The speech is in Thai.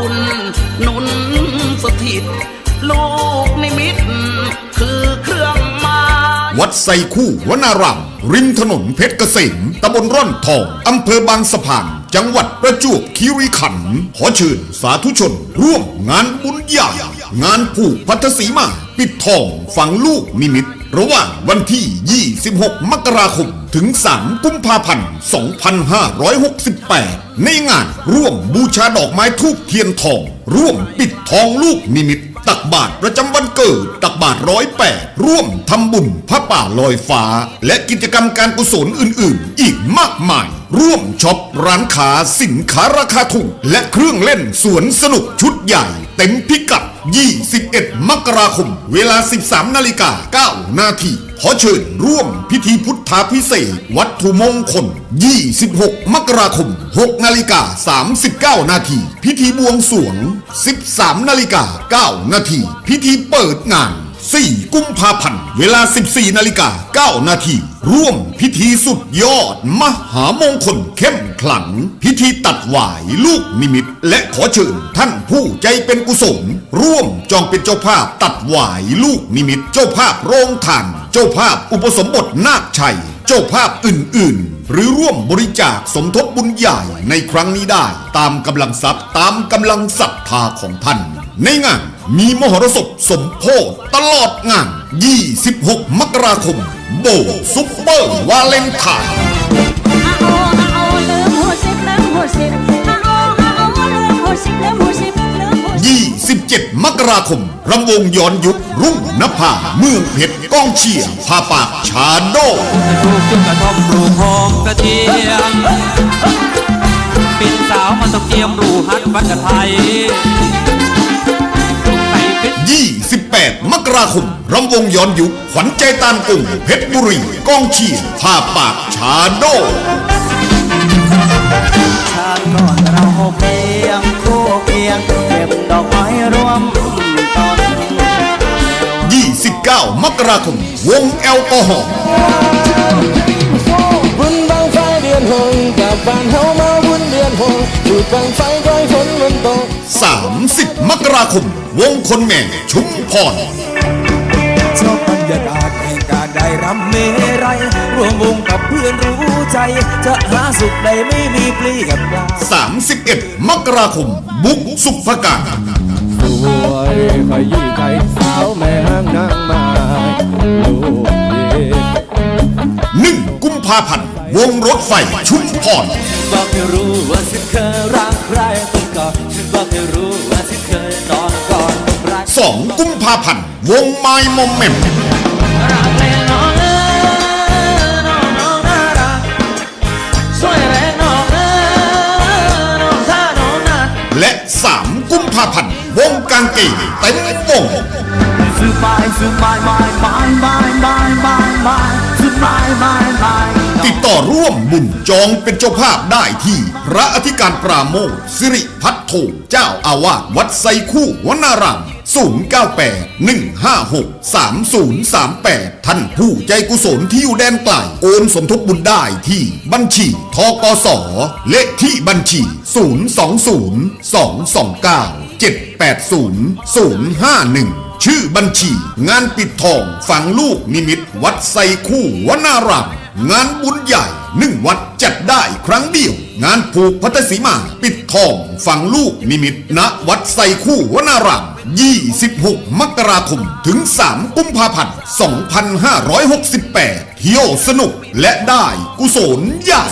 บุญนุนสถิต ลูกนิมิต คือเครื่องมา วัดไซคู่วนารามริมถนนเพชรเกษมตำบลร่อนทอง อำเภอบางสะพาน จังหวัดประจวบคีรีขันธ์ขอเชิญสาธุชน ร่วมงานบุญใหญ่งานผูกพัทธสีมา ปิดทองฝังลูกนิมิต ระหว่างวันที่ 26 มกราคม ถึง 3 กุมภาพันธ์ 2568 ในงานร่วมบูชาดอกไม้ทูบเทียนทอง ร่วมปิดทองลูกนิมิต ตักบาตรประจำวันเกิด ตักบาตรร้อยแปดร่วมทำบุญพระป่าลอยฟ้า และกิจกรรมการกุศลอื่น ๆ อีกมากมาย ร่วมช็อปร้านค้าสินค้าราคาถูก และเครื่องเล่นสวนสนุกชุดใหญ่ เต็มพิกัด 21 มกราคม เวลา 13 นาฬิกา 9 นาทีขอเชิญร่วมพิธีพุทธาพิเศษวัตถุมงคล 26 มกราคม 6 นาฬิกา 39 นาที พิธีบวงสรวง 13 นาฬิกา 9 นาที พิธีเปิดงาน 4 กุมภาพันธ์เวลา 14นาฬิกา9นาทีร่วมพิธีสุดยอด มหามงคลเข้มขลัง พิธีตัดหวายลูกนิมิต และขอเชิญท่านผู้ใจเป็นกุศล ร่วมจองเป็นเจ้าภาพตัดหวายลูกนิมิต เจ้าภาพโรงทานเจ้าภาพอุปสมบทนาคชัย เจ้าภาพอื่น ๆหรือร่วมบริจาคสมทบบุญใหญ่ในครั้งนี้ได้ ตามกำลังทรัพย์ตามกำลังศรัทธาของท่าน ในงาน มีมหรสพสมโพธตลอดงาน 26 มกราคม โบซุปเปอร์วาเลนไทน์อาโออาโอลืมหัวสิบลืมหัวสิบอาโออาโอลืมหัวสิบลืมหัวสิบลืมหัวสิบ27 มกราคมรำวงย้อนยุครุ่งนภา เมืองเพชรก้องเชียร์พาปากชาโดลูกต้นกระทอมปลูกหอมกระเทียมเป็นสาวมันต้องเจียมรูฮัดวัดกระไทย 28 มกราคมรำวงย้อนยุคขวัญใจตานกุ่งเพชรบุรีกองเชียร์พาปากชาโดชาติก่อนเราเพียงคู่เคียงเก็บดอกไม้รวมต้น29 มกราคม วงแอลกอฮอล์บุญบางไฟเดือนหงกับบ้านเฮามาบุญเดือนหงจุดบางไฟก้อยฝนมันตก 30 มกราคม วงคนแม่ชุมพรชอบบรรยากาศแห่งการได้รำเมรัยร่วมวงกับเพื่อนรู้ใจ จะหาสุขใดไม่มีปลีกับปลา31 มกราคม บุกสุภการสวยขยี้ใจสาวแม่ห้างนางไม้ลูกเย็น1กุมภาพันธ์วงรถไฟชุมพรบอกให้รู้ว่าฉันเคยรักใครต้อง กอดฉันบอกให้รู้ว่าฉันเคยนอนกอดกับใคร2กุมภาพันธ์วงไม้มอมแมมรักเลยน้องเอ้ยน้องน้องน่ารักสวยแรงน้องเอ้ยน้องท่าน้องนัดและ3กุมภาพันธ์วงกางเกงเต็มวง ซื้อไม้ซื้อไม้ไม้ไม้ไม้ไม้ ติดต่อร่วมบุญจองเป็นเจ้าภาพได้ที่ พระอธิการปราโมทสิริพัฒโธเจ้าอาวาสวัดไซคู่วนาราม098-156-3038 ท่านผู้ใจกุศลที่อยู่แดนไกลโอนสมทบบุญได้ที่บัญชีทกสเลขที่บัญชี 020-229-780-051 ชื่อบัญชี งานปิดทองฝังลูกนิมิต วัดไซคู่วนาราม งานบุญใหญ่หนึ่งวัดจัดได้ครั้งเดียว งานผูกพัทธสีมาปิดทองฝังลูกนิมิตณวัดไซคู่วนาราม 26 มกราคม ถึง 3 กุมภาพันธ์ 2568 เที่ยวสนุกและได้กุศลใหญ่